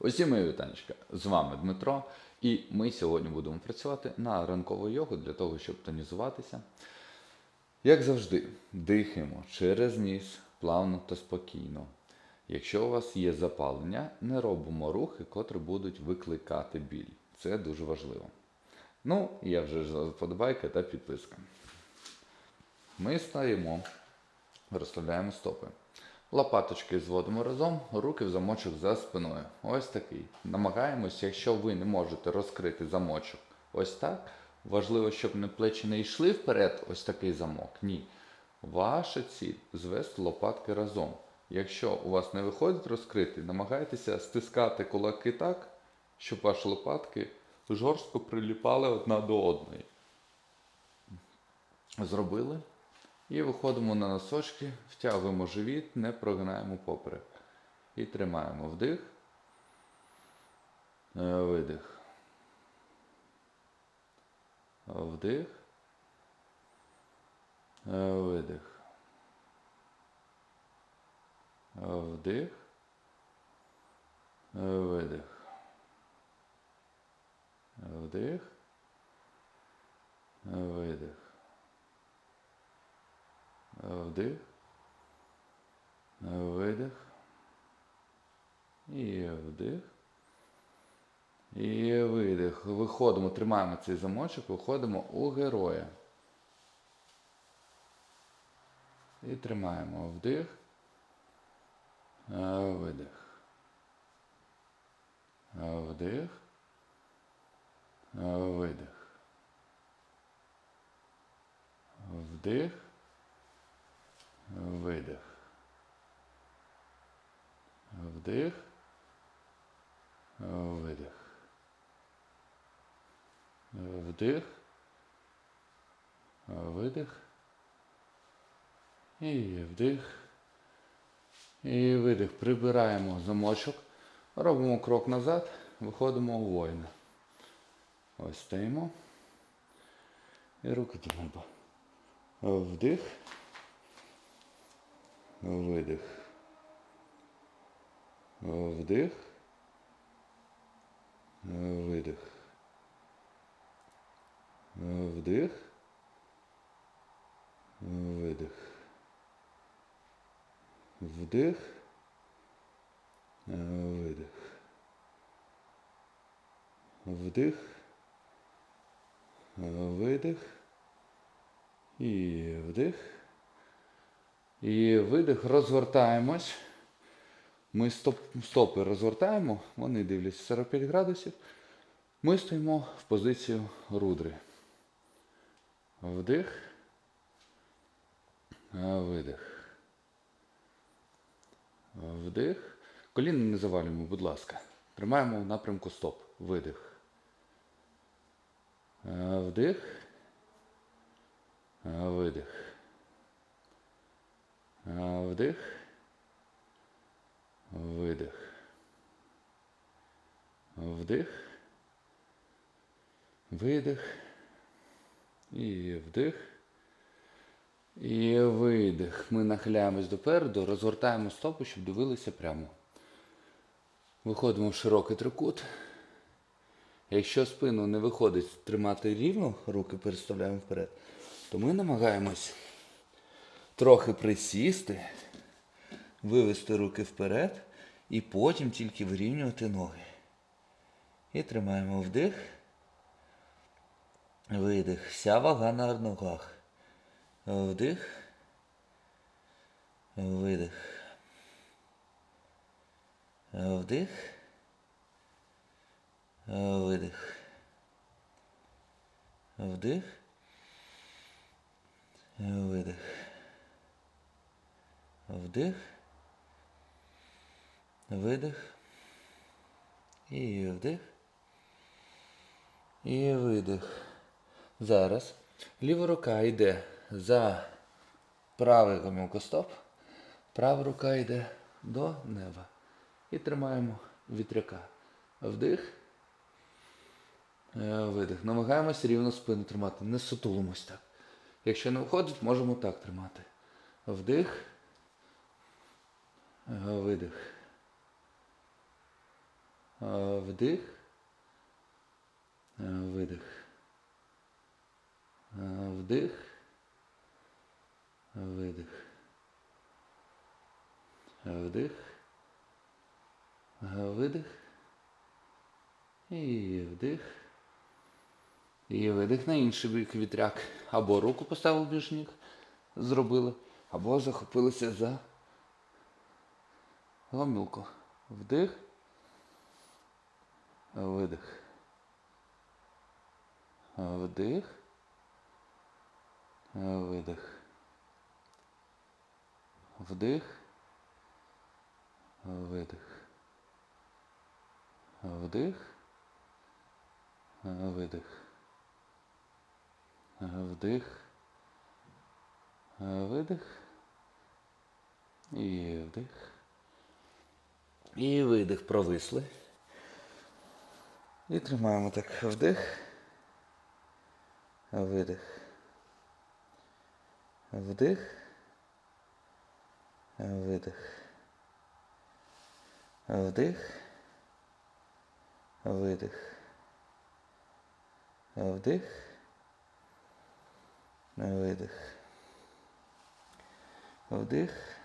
Усім мої вітанечка. З вами Дмитро, і ми сьогодні будемо працювати на ранкову йогу для того, щоб тонізуватися. Як завжди, дихаємо через ніс, плавно та спокійно. Якщо у вас є запалення, не робимо рухи, котрі будуть викликати біль. Це дуже важливо. Ну, я вже за вподобайка та підписка. Ми стаємо, розставляємо стопи. Лопаточки зводимо разом, руки в замочок за спиною. Ось такий. Намагаємось, якщо ви не можете розкрити замочок ось так. Важливо, щоб не плечі не йшли вперед, ось такий замок. Ні. Ваша ціль звести лопатки разом. Якщо у вас не виходить розкрити, намагайтеся стискати кулаки так, щоб ваші лопатки жорстко приліпали одна до одної. Зробили. І виходимо на носочки, втягуємо живіт, не прогинаємо поперек. І тримаємо вдих. Е, Видих. Вдих. Е, Видих. Вдих. Е, Видих. Вдих. Видих. Вдих. Видих. І вдих. І видих. Виходимо, тримаємо цей замочок, виходимо у героя. І тримаємо вдих. Видих. Вдих. Видих. Вдих. Видих. Вдих. Видих. Вдих. Видих. І вдих. І видих. Прибираємо замочок. Робимо крок назад. Виходимо у воїна. Ось стоїмо. І руки до неба. Вдих. Видих. Вдих. Видих. Вдих. Видих. Вдих. Видих. Вдих. Видих. І вдих. І видих, розвертаємось. Ми стоп, стопи розвертаємо, вони дивляться 45 градусів. Ми стоїмо в позицію рудри. Вдих. Видих. Вдих. Коліна не завалюємо, будь ласка. Тримаємо в напрямку стоп. Видих. Вдих. Видих. Вдих. Видих. Вдих. Видих. І вдих. І видих. Ми нахиляємось допереду, розвертаємо стопу, щоб дивилися прямо. Виходимо в широкий трикут. Якщо спину не виходить тримати рівно, руки переставляємо вперед, то ми намагаємось трохи присісти, вивести руки вперед і потім тільки вирівнювати ноги. І тримаємо вдих, видих. Вся вага на ногах. Вдих, видих. Вдих. Видих. Вдих. Видих. Вдих. Видих. І вдих. І видих. Зараз ліва рука йде за правий гомілкостоп. Права рука йде до неба. І тримаємо вітряка. Вдих. Е, Видих. Намагаємось рівно спину тримати. Не сутулимось так. Якщо не виходить, можемо так тримати. Вдих. Видих. Вдих. Видих. Вдих. Видих. Вдих. Видих. І вдих. І видих на інший бік вітряк. Або руку поставив ніг, зробили, або захопилися за гомілку. Вдих. Видих. Вдих. Видих. Вдих. Видих. Вдих. Видих. Вдих. Видих. І вдих. І видих провисли. І тримаємо так. Вдих. Видих. Вдих. Видих. Вдих. Видих. Вдих. Видих. Вдих.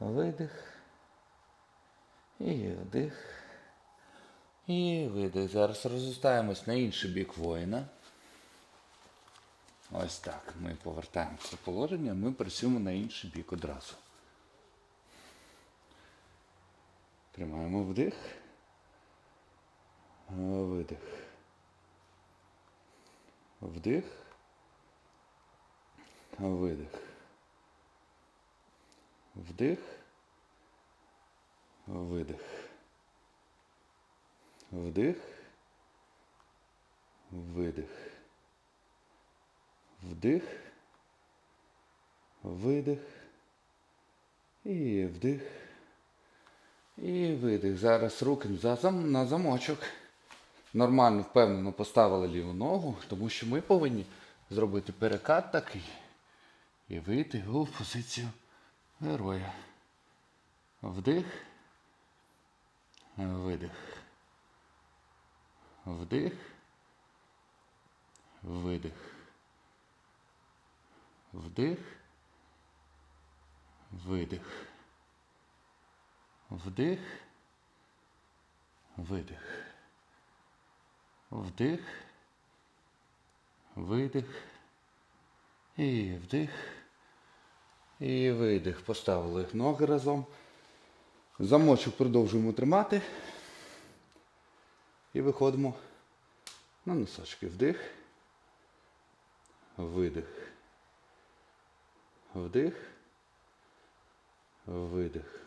Видих. І вдих. І видих. Зараз розостаємось на інший бік воїна. Ось так. Ми повертаємося в положення, ми працюємо на інший бік одразу. Тримаємо вдих. Видих. Вдих. Видих. Вдих. Видих. Вдих. Видих. Вдих. Видих. І вдих. І видих. Зараз руки на замочок. Нормально, впевнено поставили ліву ногу, тому що ми повинні зробити перекат такий і вийти у позицію героя. Вдих. Видих. Вдих. Видих. Вдих. Видих. Вдих. Видих. Вдих. Видих. І вдих. І видих. Поставили ноги разом. Замочок продовжуємо тримати. І виходимо на носочки. Вдих. Видих. Вдих. Видих.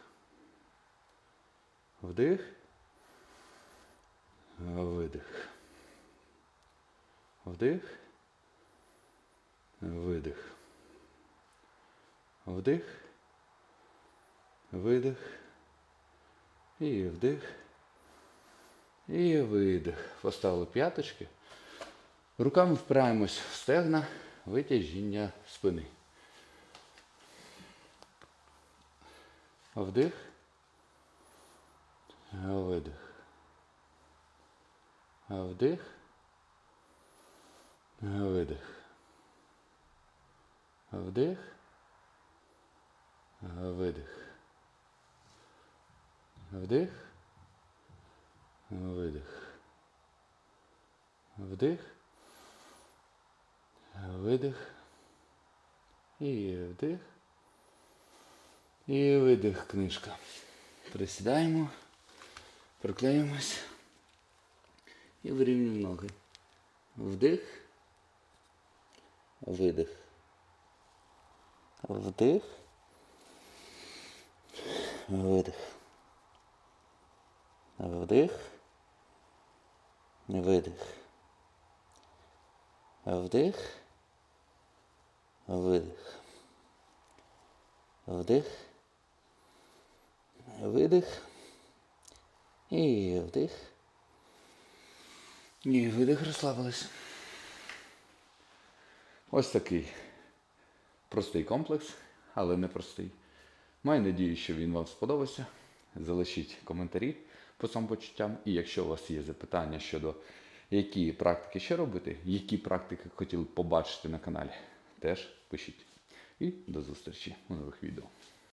Вдих. Видих. Вдих. Видих. Вдих. Видих. І вдих. І видих. Поставили п'яточки. Руками впираємось в стегна, витяжіння спини. Вдих. Видих. Вдих. Видих. Вдих. Видих. Вдих. Видих. Вдих. Видих. І вдих. І видих книжка. Присідаємо. Приклеїмось. І вирівнюємо ноги. Вдих. Видих. Вдих. Видих. Вдих. Видих. Вдих. Видих. Вдих. Видих. І вдих. І видих розслабились. Ось такий простий комплекс, але не простий. Маю надію, що він вам сподобався. залишіть коментарі по самопочуттям. І якщо у вас є запитання щодо які практики ще робити, які практики хотіли б побачити на каналі, теж пишіть. І до зустрічі у нових відео.